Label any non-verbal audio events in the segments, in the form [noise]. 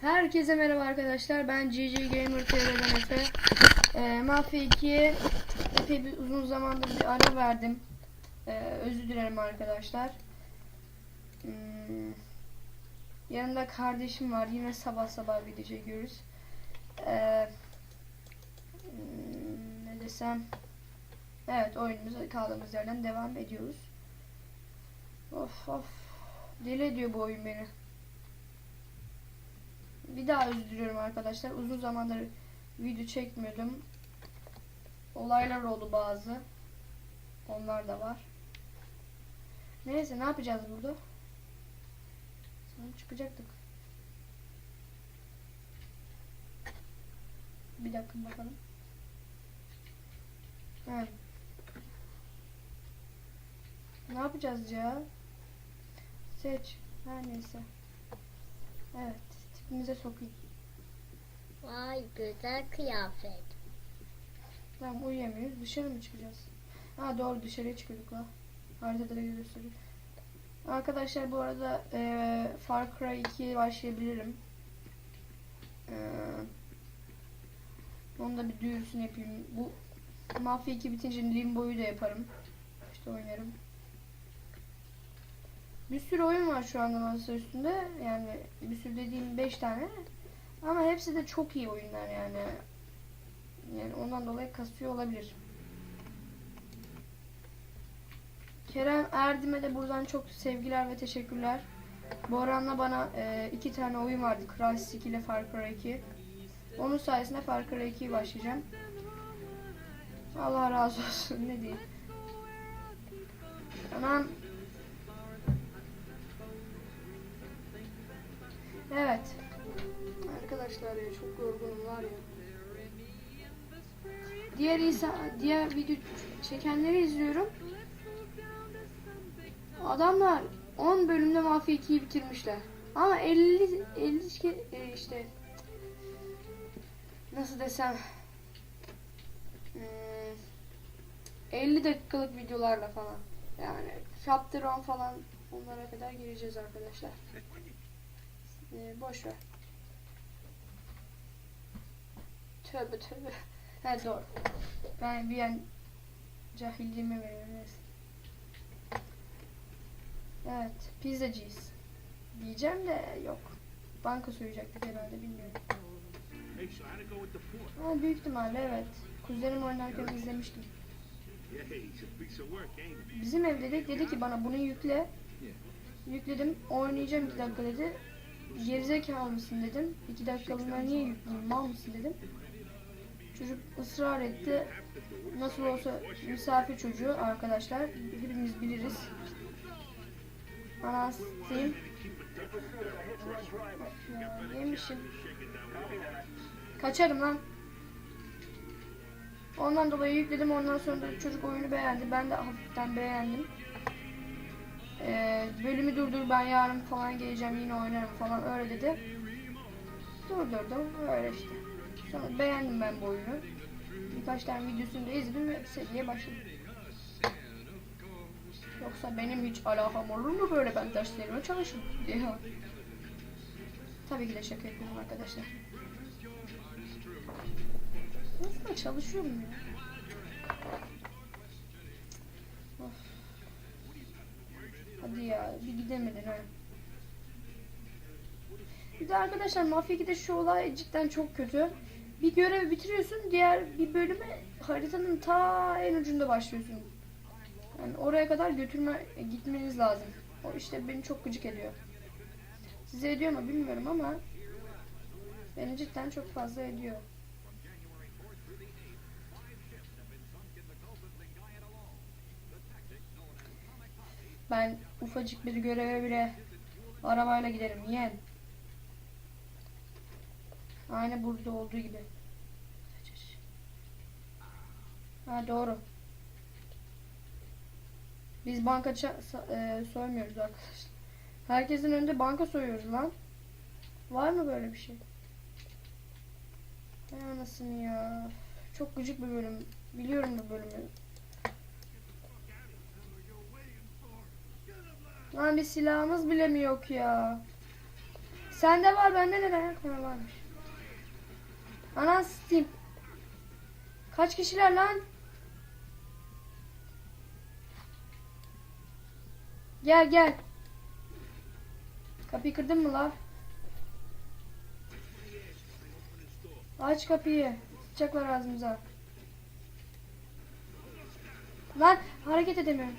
Herkese merhaba arkadaşlar. Ben GG Gamer TV'den Efe. Ee, Mafya 2'ye epey bir uzun zamandır bir ara verdim. Ee, özür dilerim arkadaşlar. Hmm, yanımda kardeşim var. Yine sabah sabah video çekiyoruz. Ee, ne desem. Evet oyunumuza kaldığımız yerden devam ediyoruz. Of of. Deli ediyor bu oyun beni. Bir daha özür diliyorum arkadaşlar. Uzun zamandır video çekmiyordum. Olaylar oldu bazı. Onlar da var. Neyse ne yapacağız burada? Çıkacaktık. Bir dakika bakalım. Evet. Ne yapacağız ya? Seç. Her neyse. Evet. Tipimize sokayım. Vay güzel kıyafet. Tamam uyuyamıyoruz. Dışarı mı çıkacağız? Ha doğru dışarıya çıkıyorduk la. Haritada da gösteriyor. Arkadaşlar bu arada eee Far Cry 2'ye başlayabilirim. Eee onun da bir duyurusunu yapayım. Bu Mafya 2 bitince Limbo'yu da yaparım. İşte oynarım. Bir sürü oyun var şu anda masa üstünde. Yani bir sürü dediğim 5 tane. Ama hepsi de çok iyi oyunlar yani. Yani ondan dolayı kasıyor olabilir. Kerem Erdim'e de buradan çok sevgiler ve teşekkürler. Boran'la bana e, iki tane oyun vardı. Crysis 2 ile Far Cry 2. Onun sayesinde Far Cry 2'ye başlayacağım. Allah razı olsun ne diyeyim. Anam. Evet. Arkadaşlar ya çok yorgunum var ya. Diğer insan, diğer video çekenleri izliyorum. Adamlar 10 bölümde Mafya 2'yi bitirmişler. Ama 50 50 ke- e, işte nasıl desem hmm, 50 dakikalık videolarla falan. Yani chapter 10 falan onlara kadar gireceğiz arkadaşlar. Ee, boş ver. Tövbe tövbe. [laughs] He doğru. Ben bir an cahilliğime veriyorum. neyse. Evet, pizzacıyız. Diyeceğim de yok. Banka soyacaktık herhalde bilmiyorum. Ama büyük ihtimalle evet. Kuzenim oynarken izlemiştim. Bizim ev dedik dedi ki bana bunu yükle. Yükledim. Oynayacağım 2 dakika dedi. Gerizekalı mısın dedim. 2 dakikalığına niye yükleyeyim mal mısın dedim. Çocuk ısrar etti. Nasıl olsa misafir çocuğu arkadaşlar. Hepimiz biliriz. Ya, yemişim. Kaçarım lan. Ondan dolayı yükledim. Ondan sonra da çocuk oyunu beğendi. Ben de hafiften beğendim. Ee, bölümü durdur ben yarın falan geleceğim yine oynarım falan öyle dedi. Durdurdum öyle işte. Sonra beğendim ben bu oyunu. Birkaç tane videosunu da izledim ve seriye başladım. Yoksa benim hiç alakam olur mu böyle ben derslerime çalışırım diye. Tabii ki de şaka yapıyorum arkadaşlar. Aslında çalışıyorum ya. Of. Hadi ya bir gidemedin ha. Bir de arkadaşlar Mafya 2'de şu olay cidden çok kötü. Bir görevi bitiriyorsun diğer bir bölüme haritanın ta en ucunda başlıyorsun. Yani oraya kadar götürme gitmeniz lazım. O işte beni çok gıcık ediyor. Size ediyor mu bilmiyorum ama beni cidden çok fazla ediyor. Ben ufacık bir göreve bile arabayla giderim yeğen. Aynı burada olduğu gibi. Ha doğru. Biz banka e, soymuyoruz arkadaşlar. Herkesin önünde banka soyuyoruz lan. Var mı böyle bir şey? Hay anasını ya. Çok gıcık bir bölüm. Biliyorum bu bölümü. Lan bir silahımız bile mi yok ya? Sende var bende neden yok? Varmış. Anan Steam. Kaç kişiler lan? Gel gel. Kapıyı kırdın mı la? Aç kapıyı. Sıçacaklar ağzımıza. Lan hareket edemiyorum.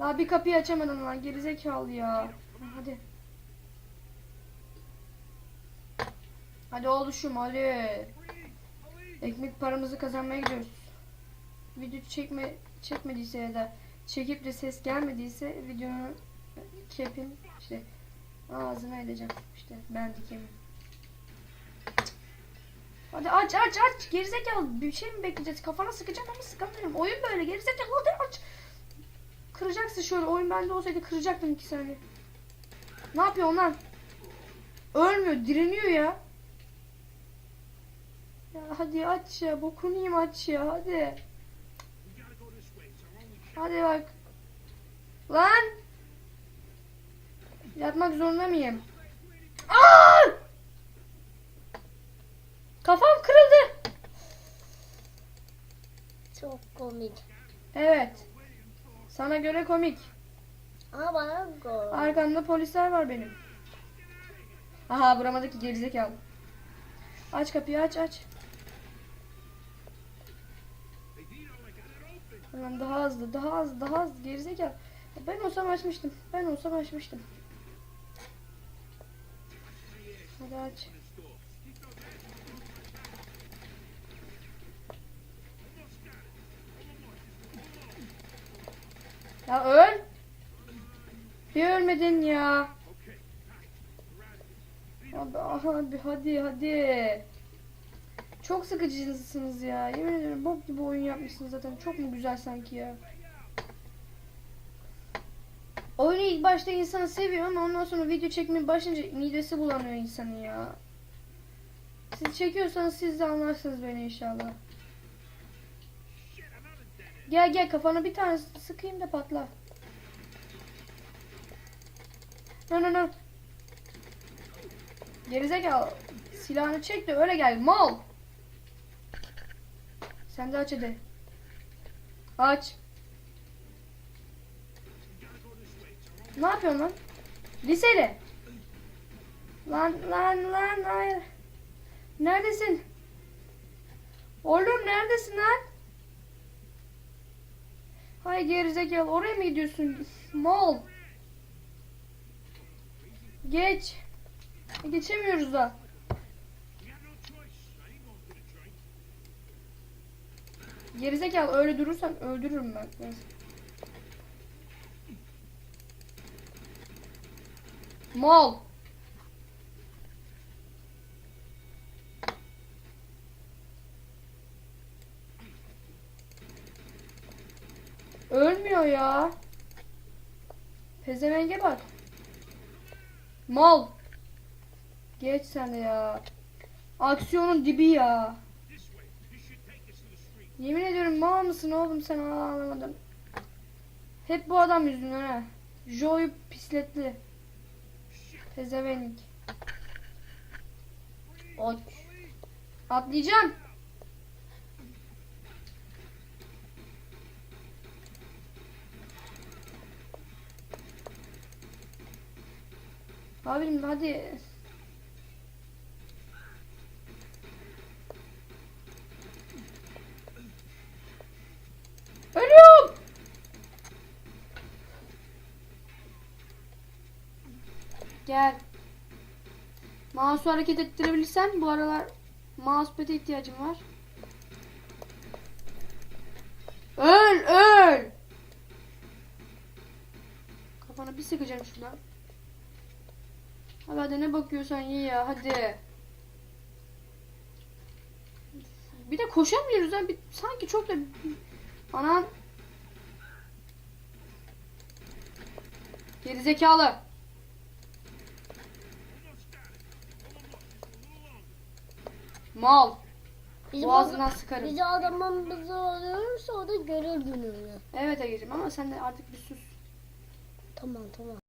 La bir kapıyı açamadım lan gerizekalı ya. Hadi. Hadi oğluşum hadi. Ekmek paramızı kazanmaya gidiyoruz. Video çekme çekmediyse ya da çekip de ses gelmediyse videonun kepin işte ağzına edeceğim işte ben dikeyim. Hadi aç aç aç gerizekalı bir şey mi bekleyeceğiz? Kafana sıkacağım ama sıkamıyorum. Oyun böyle gerizekalı hadi aç. Kıracaksın şöyle oyun bende olsaydı kıracaktım iki saniye. Ne yapıyor lan? Ölmüyor direniyor ya. Ya hadi aç ya bokunu yiyeyim aç ya hadi hadi bak lan Yapmak zorunda mıyım? Aa! Kafam kırıldı. Çok komik. Evet. Sana göre komik. Ama bana komik. Arkamda polisler var benim. Aha vuramadık ki gerizekalı. Aç kapıyı aç aç. Tamam daha hızlı daha hızlı daha hızlı gerizekalı. Ben olsam açmıştım. Ben olsam açmıştım. Hadi aç. Ya öl. Bir ölmedin ya. Abi abi hadi hadi. Çok sıkıcısınız ya. Yemin ediyorum bok gibi oyun yapmışsınız zaten. Çok mu güzel sanki ya. Oyunu ilk başta insanı seviyor ama ondan sonra video çekmeye başlayınca midesi bulanıyor insanın ya. Siz çekiyorsanız siz de anlarsınız beni inşallah. Gel gel kafana bir tane sıkayım da patla. No no no. Gerizekalı. Silahını çek de öyle gel. Mal. Sen de aç hadi. Aç. Ne yapıyorsun lan? Liseli. Lan lan lan hayır. Neredesin? Oğlum neredesin lan? Hay gerizekalı oraya mı gidiyorsun? Mal. Geç. Geçemiyoruz da. Gerizekalı öyle durursan öldürürüm ben. Neyse. Mal. Ölmüyor ya. Pezevenge bak. Mal. Geç sen de ya. Aksiyonun dibi ya. Yemin ediyorum mal mısın oğlum sen Aa, anlamadım. Hep bu adam yüzünden ha. Joe'yu pisletti. Pezevenk. Aç. Atlayacağım. Abim hadi. Gel. Mouse'u hareket ettirebilirsem bu aralar mousepad'e ihtiyacım var. Öl öl. Kafana bir sıkacağım şuna. Hadi hadi ne bakıyorsan ye ya hadi. Bir de koşamıyoruz ha. Bir, sanki çok da... Anam. Gerizekalı. Mal. Bizi, Boğazından sıkarım. bizi adamın bizi öldürürse o da görür gününü. Evet Ege'cim ama sen de artık bir sus. Tamam tamam.